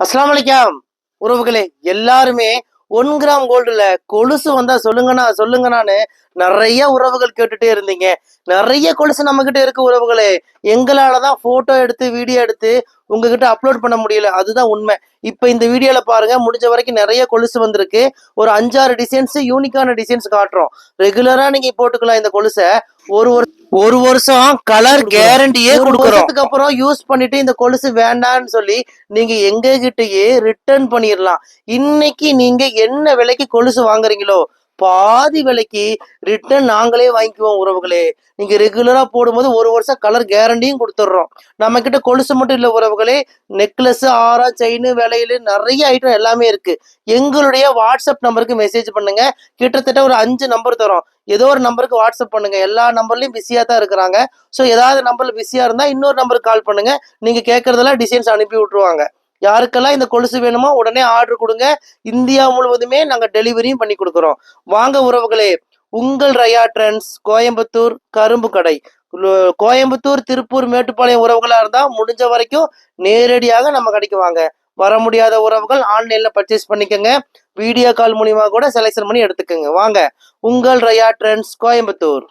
அஸ்லாம் வலைக்கம் உறவுகளே எல்லாருமே ஒன் கிராம் கோல்டுல கொலுசு வந்தா சொல்லுங்கண்ணா சொல்லுங்கண்ணான்னு நிறைய உறவுகள் கேட்டுட்டே இருந்தீங்க. நிறைய கொலுசு நம்ம கிட்ட இருக்கு உறவுகளே. எங்களாலதான் போட்டோ எடுத்து வீடியோ எடுத்து உங்ககிட்ட அப்லோட் பண்ண முடியல. அதுதான் உண்மை. இப்ப இந்த வீடியோல பாருங்க முடிஞ்ச வரைக்கும் நிறைய கொலுசு வந்திருக்கு. ஒரு அஞ்சாறு டிசைன்ஸ் யூனிக்கான டிசைன்ஸ் காட்டுறோம். ரெகுலரா நீங்க போட்டுக்கலாம் இந்த கொலுசை. ஒரு ஒரு ஒரு வருஷம் கலர் கேரண்டியே கொடுக்குறோம். அப்புறம் யூஸ் பண்ணிட்டு இந்த கொலுசு வேண்டாம்னு சொல்லி நீங்க எங்க கிட்டயே ரிட்டர்ன் பண்ணிடலாம். இன்னைக்கு நீங்க என்ன விலைக்கு கொலுசு வாங்குறீங்களோ பாதி விலைக்கு ரிட்டர்ன் நாங்களே வாங்கிக்குவோம் உறவுகளே. நீங்க ரெகுலரா போடும்போது ஒரு வருஷம் கலர் கேரண்டியும் கொடுத்துட்றோம். நம்ம கிட்ட கொலுசு மட்டும் இல்லை உறவுகளே நெக்லஸ் ஆரா செயின் விலையில நிறைய ஐட்டம் எல்லாமே இருக்கு. எங்களுடைய வாட்ஸ்அப் நம்பருக்கு மெசேஜ் பண்ணுங்க. கிட்டத்தட்ட ஒரு அஞ்சு நம்பர் தரோம். ஏதோ ஒரு நம்பருக்கு வாட்ஸ்அப் பண்ணுங்க. எல்லா நம்பர்லயும் பிஸியா தான் இருக்கிறாங்க. ஸோ ஏதாவது நம்பர்ல பிஸியா இருந்தா இன்னொரு நம்பருக்கு கால் பண்ணுங்க. நீங்க கேட்கறதெல்லாம் டிசைன்ஸ் அனுப்பி விட்டுருவாங்க. யாருக்கெல்லாம் இந்த கொலுசு வேணுமோ உடனே ஆர்டர் கொடுங்க. இந்தியா முழுவதுமே நாங்க டெலிவரியும் பண்ணி கொடுக்குறோம். வாங்க உறவுகளே உங்கள் ரயா ட்ரெண்ட்ஸ் கோயம்புத்தூர் கரும்பு கடை. கோயம்புத்தூர் திருப்பூர் மேட்டுப்பாளையம் உறவுகளா இருந்தா முடிஞ்ச வரைக்கும் நேரடியாக நம்ம கடைக்கு வாங்க. வர முடியாத உறவுகள் ஆன்லைன்ல பர்ச்சேஸ் பண்ணிக்கோங்க. வீடியோ கால் மூலியமா கூட செலக்ஷன் பண்ணி எடுத்துக்கோங்க. வாங்க உங்கள் ரயா ட்ரெண்ட்ஸ் கோயம்புத்தூர்.